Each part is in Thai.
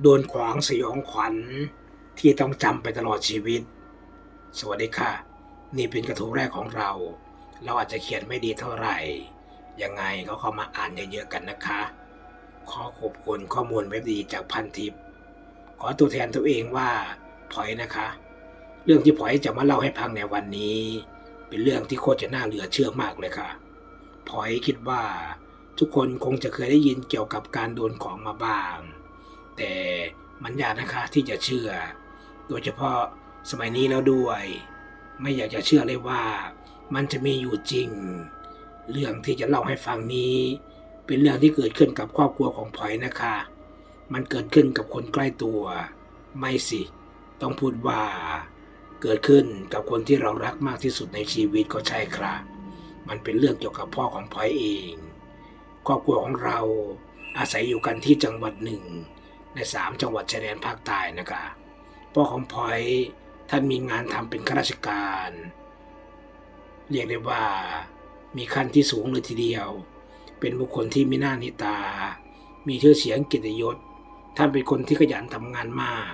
โดนขวางสยองขวัญที่ต้องจำไปตลอดชีวิต สวัสดีค่ะ นี่เป็นกระทู้แรกของเรา เราอาจจะเขียนไม่ดีเท่าไหร่ ยังไงก็เข้ามาอ่านเยอะๆกันนะคะ ขอขอบคุณข้อมูลเว็บดีจากพันทิป ขอตัวแทนตัวเองว่าพอยนะคะ เรื่องที่พอยจะมาเล่าให้ฟังในวันนี้ เป็นเรื่องที่โคตรจะน่าเหลือเชื่อมากเลยค่ะพอยคิดว่าทุกคนคงจะเคยได้ยินเกี่ยวกับการโดนของมาบ้าง แต่มันยากนะคะที่จะเชื่อ โดยเฉพาะสมัยนี้แล้วด้วย ไม่อยากจะเชื่อเลยว่า มันจะมีอยู่จริง เรื่องที่จะเล่าให้ฟังนี้ เป็นเรื่องที่เกิดขึ้นกับครอบครัวของพลอยนะคะ มันเกิดขึ้นกับคนใกล้ตัว ไม่สิ ต้องพูดว่า เกิดขึ้นกับคนที่เรารักมากที่สุดในชีวิตก็ใช่ครับมันเป็นเรื่องเกี่ยวกับพ่อของพลอยเอง ครอบครัวของเราอาศัยอยู่กันที่จังหวัดหนึ่ง ในสามจังหวัดชายแดนภาคใต้นะคะพ่อของพลอยท่านมีงานทำเป็นข้าราชการ เรียกได้ว่ามีขั้นที่สูงเลยทีเดียว เป็นบุคคลที่มีหน้านิตา มีชื่อเสียงเกียรติยศ ท่านเป็นคนที่ขยันทำงานมาก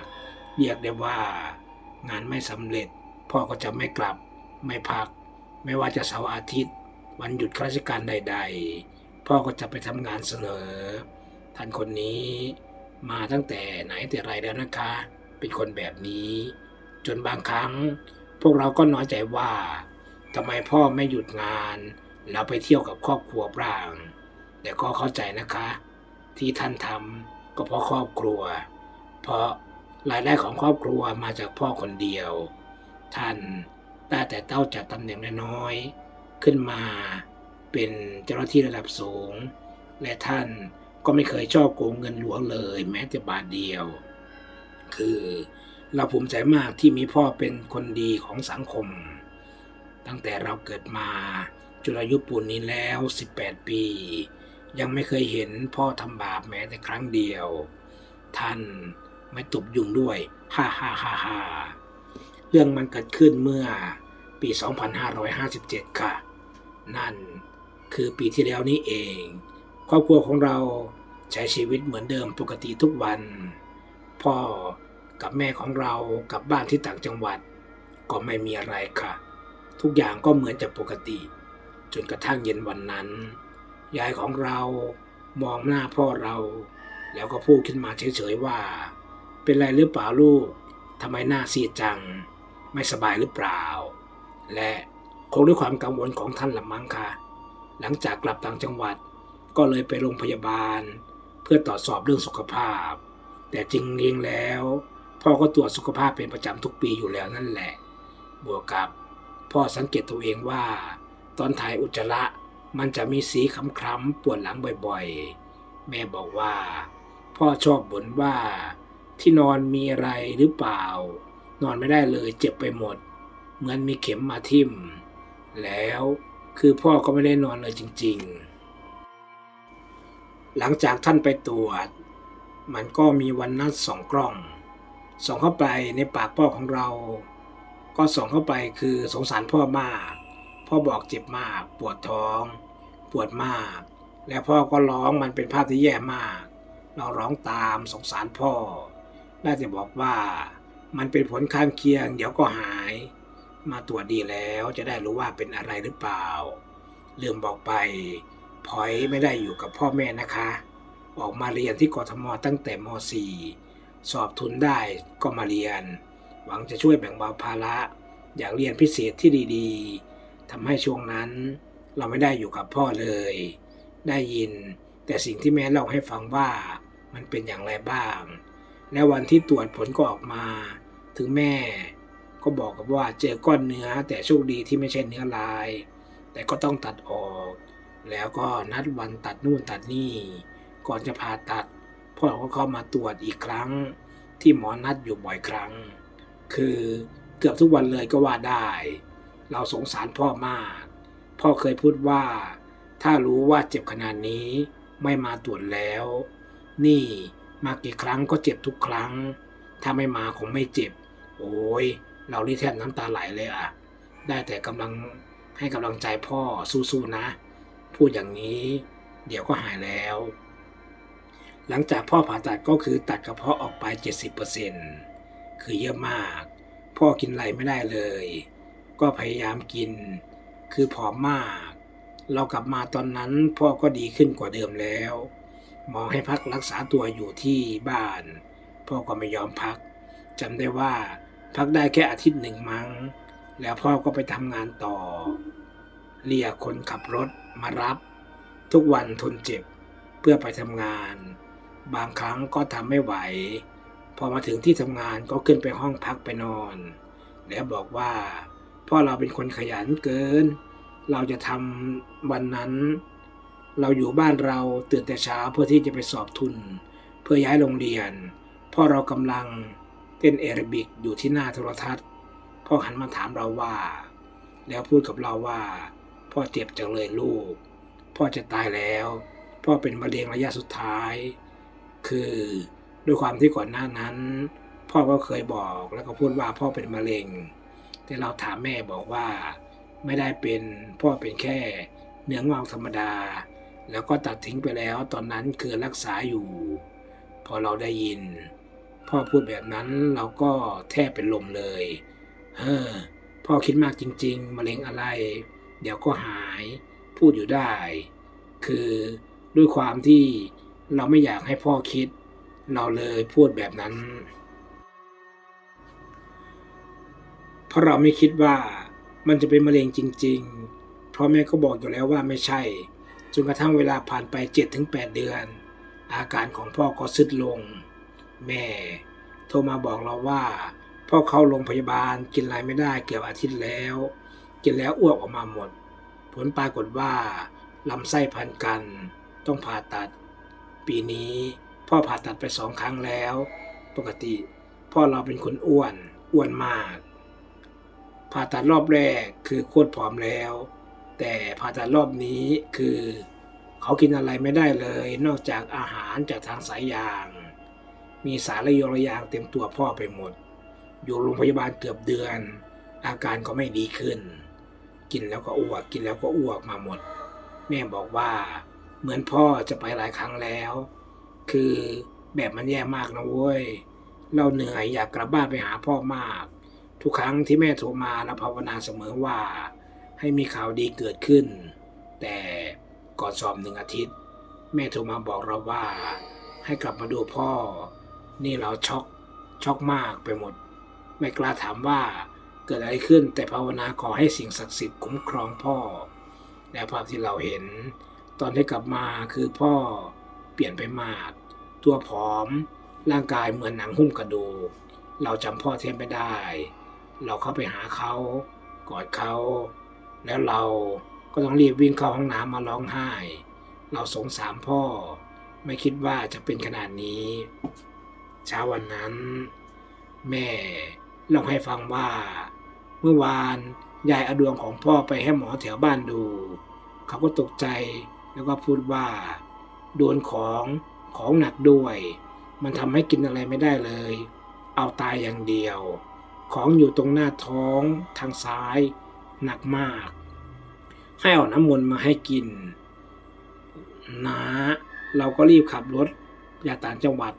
เรียกได้ว่างานไม่สำเร็จ พ่อก็จะไม่กลับไม่พัก ไม่ว่าจะเสาร์อาทิตย์ วันหยุดข้าราชการใด ๆ พ่อก็จะไปทำงานเสนอท่านคนนี้ มาตั้งแต่ไหนแต่ไรแล้วนะคะ เป็นคนแบบนี้ จนบางครั้ง พวกเราก็น้อยใจว่าทำไมพ่อไม่หยุดงานแล้วไปเที่ยวกับครอบครัวบ้างแต่ก็เข้าใจนะคะ ที่ท่านทำก็เพราะครอบครัว เพราะรายได้ของครอบครัวมาจากพ่อคนเดียว ท่านได้แต่เต้าจากตำแหน่งน้อยๆขึ้นมาเป็นเจ้าหน้าที่ระดับสูง และท่าน ก็ไม่เคยชอบโกงเงินหลวงเลย แม้แต่บาทเดียว คือเราภูมิใจมากที่มีพ่อเป็นคนดีของสังคม ตั้งแต่เราเกิดมาจนอายุปูนนี้แล้ว 18 ปี ยังไม่เคยเห็นพ่อทำบาปแม้แต่ครั้งเดียว ท่านไม่ตบยุงด้วยฮ่าฮ่าฮ่าฮ่าเรื่องมันเกิดขึ้นเมื่อปี 2557 ค่ะ นั่นคือปีที่แล้วนี้เอง ครอบครัวของเราใช้ชีวิตเหมือนเดิมปกติทุกวัน พ่อกับแม่ของเรากลับบ้านที่ต่างจังหวัด ก็ไม่มีอะไรค่ะ ทุกอย่างก็เหมือนจะปกติ จนกระทั่งเย็นวันนั้น ยายของเรามองหน้าพ่อเรา แล้วก็พูดขึ้นมาเฉยๆว่า เป็นไรหรือเปล่าลูกทำไมหน้าซีดจัง ไม่สบายหรือเปล่า และคงด้วยความกังวลของท่านละมั้งค่ะหลังจากกลับต่างจังหวัด ก็เลยไปโรงพยาบาล เพื่อตรวจสอบเรื่องสุขภาพ แต่จริงๆแล้ว พ่อก็ตรวจสุขภาพเป็นประจำทุกปีอยู่แล้วนั่นแหละ บวกกับพ่อสังเกตตัวเองว่า ตอนถ่ายอุจจาระมันจะมีสีคล้ำๆปวดหลังบ่อยๆ แม่บอกว่า พ่อชอบบ่นว่าที่นอนมีอะไรหรือเปล่า นอนไม่ได้เลยเจ็บไปหมด เหมือนมีเข็มมาทิ่ม แล้วคือพ่อก็ไม่ได้นอนเลยจริง ๆ หลังจากท่านไปตรวจ มันก็มีวันนัดสองกล้อง ส่องเข้าไปในปากพ่อของเรา ก็ส่องเข้าไปคือสงสารพ่อมาก พ่อบอกเจ็บมาก ปวดท้อง ปวดมาก แล้วพ่อก็ร้องมันเป็นภาพที่แย่มาก เราร้องตามสงสารพ่อ น่าจะบอกว่ามันเป็นผลข้างเคียง เดี๋ยวก็หาย มาตรวจดีแล้วจะได้รู้ว่าเป็นอะไรหรือเปล่า ลืมบอกไป พอยไม่ได้อยู่กับพ่อแม่นะคะ ออกมาเรียนที่กทมตั้งแต่ม .4 สอบทุนได้ก็มาเรียน หวังจะช่วยแบ่งเบาภาระ อยากเรียนพิเศษที่ดีๆทำให้ช่วงนั้น เราไม่ได้อยู่กับพ่อเลย ได้ยิน แต่สิ่งที่แม่เล่าให้ฟังว่ามันเป็นอย่างไรบ้าง และวันที่ตรวจผลก็ออกมา ถึงแม่ ก็บอกกับว่าเจอก้อนเนื้อแต่โชคดีที่ไม่ใช่เนื้อลาย แต่ก็ต้องตัดออก แล้วก็นัดวันตัดนู่นตัดนี่ ก่อนจะผ่าตัดพ่อก็เข้ามาตรวจอีกครั้ง ที่หมอนัดอยู่บ่อยครั้ง คือเกือบทุกวันเลยก็ว่าได้ เราสงสารพ่อมาก พ่อเคยพูดว่า ถ้ารู้ว่าเจ็บขนาดนี้ไม่มาตรวจแล้ว นี่มากี่ครั้งก็เจ็บทุกครั้ง ถ้าไม่มาคงไม่เจ็บ โอ้ยเรานี่แทบน้ำตาไหลเลยอะได้แต่กำลังให้กำลังใจพ่อสู้ๆนะ พูดอย่างนี้ เดี๋ยวก็หายแล้ว หลังจากพ่อผ่าตัดก็คือตัดกระเพาะออกไป 70%คือเยอะมาก พ่อกินอะไรไม่ได้เลย ก็พยายามกิน คือผอมมาก เรากลับมาตอนนั้นพ่อก็ดีขึ้นกว่าเดิมแล้ว หมอให้พักรักษาตัวอยู่ที่บ้าน พ่อก็ไม่ยอมพักจำได้ว่าพักได้แค่อาทิตย์หนึ่งมั้ง แล้วพ่อก็ไปทำงานต่อ เรียกคนขับรถมารับ ทุกวันทนเจ็บเพื่อไปทำงาน บางครั้งก็ทำไม่ไหว พอมาถึงที่ทำงานก็ขึ้นไปห้องพักไปนอน แล้วบอกว่าพ่อเราเป็นคนขยันเกิน เราจะทำวันนั้น เราอยู่บ้านเราตื่นแต่เช้าเพื่อที่จะไปสอบทุน เพื่อย้ายโรงเรียน พ่อเรากำลังเต้นแอรบิกอยู่ที่หน้าโทรทัศน์ พ่อหันมาถามเราว่า แล้วพูดกับเราว่า พ่อเจ็บจังเลยลูก พ่อจะตายแล้ว พ่อเป็นมะเร็งระยะสุดท้าย คือด้วยความที่ก่อนหน้านั้น พ่อก็เคยบอกแล้วก็พูดว่าพ่อเป็นมะเร็ง แต่เราถามแม่บอกว่าไม่ได้เป็นพ่อเป็นแค่เนื้องอกธรรมดา แล้วก็ตัดทิ้งไปแล้วตอนนั้นคือรักษาอยู่ พอเราได้ยิน พ่อพูดแบบนั้นเราก็แทบเป็นลมเลย เฮ้อพ่อคิดมากจริง ๆมะเร็งอะไร เดี๋ยวก็หายพูดอยู่ได้ คือด้วยความที่เราไม่อยากให้พ่อคิด เราเลยพูดแบบนั้น เพราะเราไม่คิดว่ามันจะเป็นมะเร็งจริง ๆ เพราะแม่ก็บอกอยู่แล้วว่าไม่ใช่ จนกระทั่งเวลาผ่านไป 7-8 เดือน อาการของพ่อก็ทรุดลง แม่โทรมาบอกเราว่า พ่อเข้าโรงพยาบาลกินอะไรไม่ได้เกือบอาทิตย์แล้ว กินแล้วอ้วกออกมาหมด ผลปรากฏว่าลำไส้พันกัน ต้องผ่าตัด ปีนี้พ่อผ่าตัดไปสองครั้งแล้ว ปกติ พ่อเราเป็นคนอ้วนอ้วนมาก ผ่าตัดรอบแรกคือโคตรผอมแล้ว แต่ผ่าตัดรอบนี้คือ เขากินอะไรไม่ได้เลย นอกจากอาหารจากทางสายยาง มีสารระยงระยางเต็มตัวพ่อไปหมด อยู่โรงพยาบาลเกือบเดือน อาการก็ไม่ดีขึ้น กินแล้วก็อ้วก กินแล้วก็อ้วกมาหมด แม่บอกว่า เหมือนพ่อจะไปหลายครั้งแล้ว คือแบบมันแย่มากนะเว้ย เราเหนื่อยอยากกลับบ้านไปหาพ่อมาก ทุกครั้งที่แม่โทรมาเราภาวนาเสมอว่า ให้มีข่าวดีเกิดขึ้น แต่ก่อนสอบหนึ่งอาทิตย์ แม่โทรมาบอกเราว่า ให้กลับมาดูพ่อ นี่เราช็อกช็อกมากไปหมด ไม่กล้าถามว่า เกิดอะไรขึ้น แต่ภาวนาขอให้สิ่งศักดิ์สิทธิ์คุ้มครองพ่อ และภาพที่เราเห็น ตอนที่กลับมาคือพ่อเปลี่ยนไปมาก ตัวผอม ร่างกายเหมือนหนังหุ้มกระดูก เราจำพ่อแทบไม่ได้ เราเข้าไปหาเขา กอดเขา แล้วเราก็ต้องรีบวิ่งเข้าห้องน้ำมาร้องไห้ เราสงสารพ่อ ไม่คิดว่าจะเป็นขนาดนี้ เช้าวันนั้น แม่เล่าให้ฟังว่า เมื่อวานยายเอาดวงของพ่อไปให้หมอแถวบ้านดู เขาก็ตกใจแล้วก็พูดว่า โดนของของหนักด้วย มันทำให้กินอะไรไม่ได้เลย เอาตายอย่างเดียว ของอยู่ตรงหน้าท้องทางซ้าย หนักมาก ให้เอาน้ำมนต์มาให้กิน นะ เราก็รีบขับรถจากต่างจังหวัด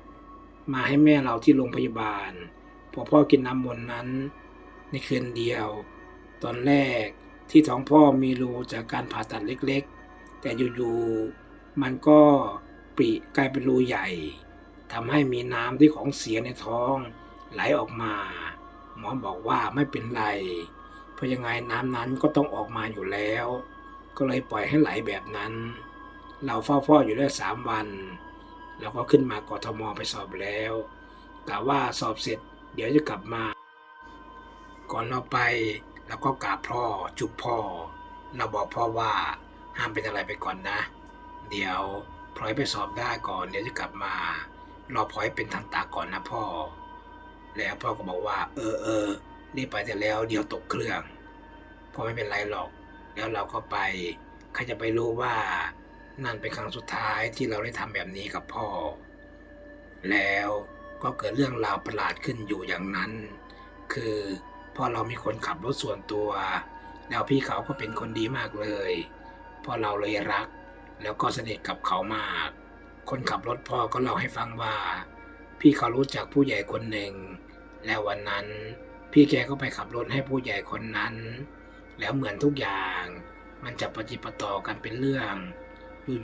มาให้แม่เราที่โรงพยาบาลพอพ่อกินน้ำมนต์นั้น ในคืนเดียว ตอนแรกที่ท้องพ่อมีรูจากการผ่าตัดเล็กๆ แต่อยู่ๆมันก็ปริกลายเป็นรูใหญ่ทำให้มีน้ำที่ของเสียในท้องไหลออกมา หมอบอกว่าไม่เป็นไร เพราะยังไงน้ำนั้นก็ต้องออกมาอยู่แล้ว ก็เลยปล่อยให้ไหลแบบนั้น เราเฝ้าพ่ออยู่ได้สามวัน แล้วก็ขึ้นมากทมไปสอบแล้วกะว่าสอบเสร็จเดี๋ยวจะกลับมา ก่อนเราไปเราก็กราบพ่อจุบพ่อ เราบอกพ่อว่าห้ามเป็นอะไรไปก่อนนะ เดี๋ยวพลอยไปสอบได้ก่อนเดี๋ยวจะกลับมารอพลอยเป็นทันตาก่อนนะพ่อ แล้วพ่อก็บอกว่า เออเออรีบไปแต่แล้วเดี๋ยวตกเครื่องพ่อไม่เป็นไรหรอก แล้วเราก็ไปใครจะไปรู้ว่านั่นเป็นครั้งสุดท้ายที่เราได้ทำแบบนี้กับพ่อ แล้วก็เกิดเรื่องราวประหลาดขึ้นอยู่อย่างนั้น คือ พอเรามีคนขับรถส่วนตัว แล้วพี่เขาก็เป็นคนดีมากเลยพอเราเลยรัก แล้วก็สนิทกับเขามากคคนขับรถพ่อก็เล่าให้ฟังว่า พี่เขารู้จักผู้ใหญ่คนหนึ่ง แล้ววันนั้น พี่แกก็ไปขับรถให้ผู้ใหญ่คนนั้น แล้วเหมือนทุกอย่างมันจะปฏิปต่อกันเป็นเรื่อง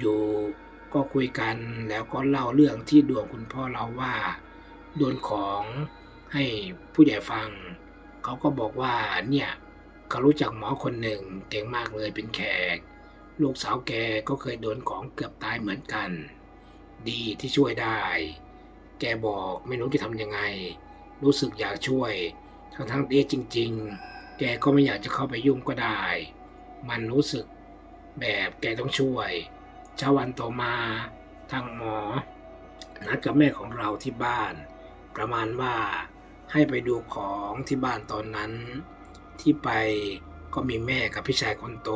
อยู่ๆ ก็คุยกันแล้วก็เล่าเรื่องที่ดวงคุณพ่อเราว่า โดนของให้ผู้ใหญ่ฟัง เขาก็บอกว่าเนี่ยเขารู้จักหมอคนหนึ่งเก่งมากเลยเป็นแขก ลูกสาวแกก็เคยโดนของเกือบตายเหมือนกัน ดีที่ช่วยได้ แกบอกไม่รู้จะทำยังไง รู้สึกอยากช่วย ทั้งทั้งๆที่จริง ๆ แกก็ไม่อยากจะเข้าไปยุ่งก็ได้ มันรู้สึกแบบแกต้องช่วยเช้าวันต่อมาทางหมอนัดกับแม่ของเราที่บ้าน ประมาณว่า ให้ไปดูของที่บ้านตอนนั้น ที่ไปก็มีแม่กับพี่ชายคนโต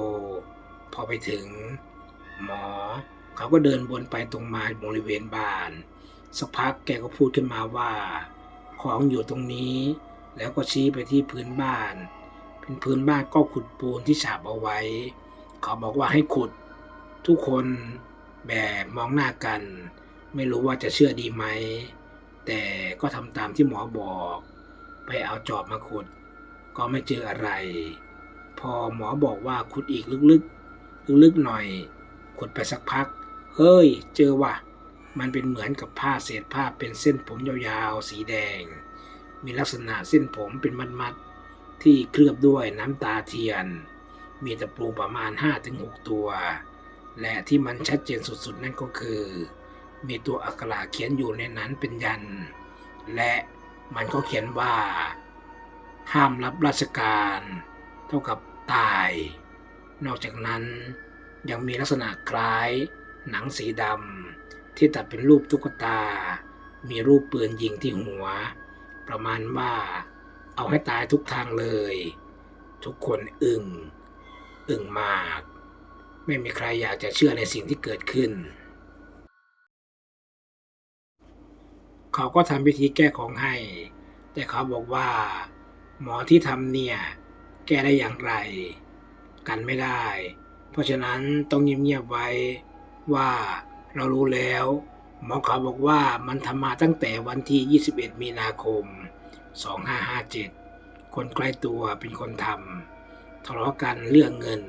พอไปถึง หมอ เขาก็เดินวนไปตรงมาบริเวณบ้านสักพักแกก็พูดขึ้นมาว่า ของอยู่ตรงนี้ แล้วก็ชี้ไปที่พื้นบ้าน เป็นพื้นบ้านก็ขุดปูนที่ฉาบเอาไว้ เขาบอกว่าให้ขุด ทุกคนแบบมองหน้ากัน ไม่รู้ว่าจะเชื่อดีไหม แต่ก็ทำตามที่หมอบอก ไปเอาจอบมาขุด ก็ไม่เจออะไร พอหมอบอกว่าขุดอีกลึกๆ ลึกๆหน่อย ขุดไปสักพัก เฮ้ย เจอว่ะ มันเป็นเหมือนกับผ้าเศษผ้าเป็นเส้นผมยาวๆ สีแดง มีลักษณะเส้นผมเป็นมัดๆ ที่เคลือบด้วยน้ำตาเทียน มีตะปูประมาณ 5-6 ตัว และที่มันชัดเจนสุดๆ นั่นก็คือ มีตัวอักขระเขียนอยู่ในนั้นเป็นยัน และมันก็เขียนว่า ห้ามรับราชการ เท่ากับตาย นอกจากนั้นยังมีลักษณะคล้ายหนังสีดำที่ตัดเป็นรูปตุ๊กตา มีรูปปืนยิงที่หัว ประมาณว่าเอาให้ตายทุกทางเลย ทุกคนอึงอึงมาก ไม่มีใครอยากจะเชื่อในสิ่งที่เกิดขึ้น เขาก็ทำพิธีแก้ของให้ แต่เขาบอกว่า หมอที่ทำเนี่ย แก้ได้อย่างไร กันไม่ได้ เพราะฉะนั้นต้องเงียบๆไว้ว่าเรารู้แล้ว หมอเขาบอกว่ามันทำมาตั้งแต่วันที่ 21 มีนาคม 2557 คนใกล้ตัวเป็นคนทำทะเลาะกันเรื่องเงิน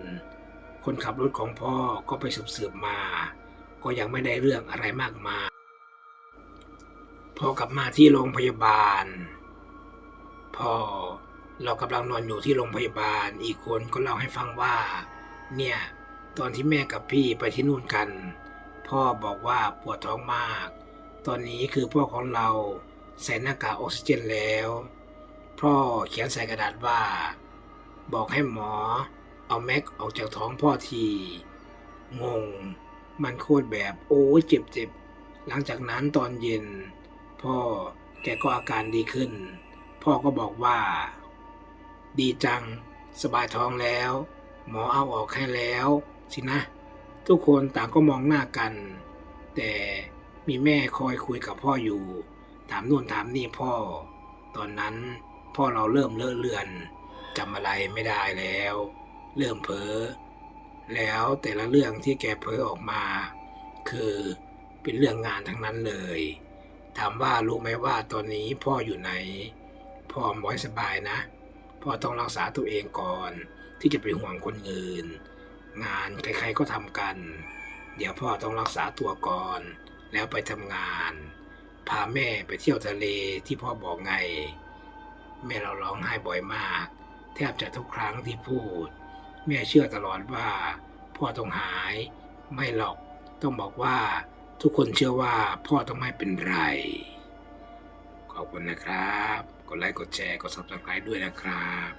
คนขับรถของพ่อก็ไปสืบๆมา ก็ยังไม่ได้เรื่องอะไรมากมาย พอกลับมาที่โรงพยาบาล พอเรากำลังนอนอยู่ที่โรงพยาบาล อีกคนก็เล่าให้ฟังว่า เนี่ย ตอนที่แม่กับพี่ไปที่นู่นกัน พ่อบอกว่าปวดท้องมาก ตอนนี้คือพ่อของเราใส่หน้ากากออกซิเจนแล้ว พ่อเขียนใส่กระดาษว่า บอกให้หมอ เอาแม็กออกจากท้องพ่อทีงง มันโคตรแบบโอ้เจ็บเจ็บหลังจากนั้นตอนเย็น พ่อแกก็อาการดีขึ้น พ่อก็บอกว่า ดีจัง สบายท้องแล้ว หมอเอาออกให้แล้ว สินะ ทุกคนต่างก็มองหน้ากัน แต่มีแม่คอยคุยกับพ่ออยู่ ถามนู่นถามนี่พ่อ ตอนนั้นพ่อเราเริ่มเลอะเลือนจำอะไรไม่ได้แล้ว เริ่มเพ้อแล้วแต่ละเรื่องที่แกเพ้อออกมา คือเป็นเรื่องงานทั้งนั้นเลย ถามว่ารู้ไหมว่าตอนนี้พ่ออยู่ไหน พ่อหมอยสบายนะ พ่อต้องรักษาตัวเองก่อน ที่จะไปห่วงคนอื่น งานใครๆก็ทำกัน เดี๋ยวพ่อต้องรักษาตัวก่อน แล้วไปทำงาน พาแม่ไปเที่ยวทะเลที่พ่อบอกไง แม่เราร้องไห้บ่อยมาก แทบจะทุกครั้งที่พูด แม่เชื่อตลอดว่า พ่อต้องหาย ไม่หรอกต้องบอกว่า ทุกคนเชื่อว่าพ่อต้องไม่เป็นไร ขอบคุณนะครับ กดไลค์ กดแชร์ กด subscribe ด้วยนะครับ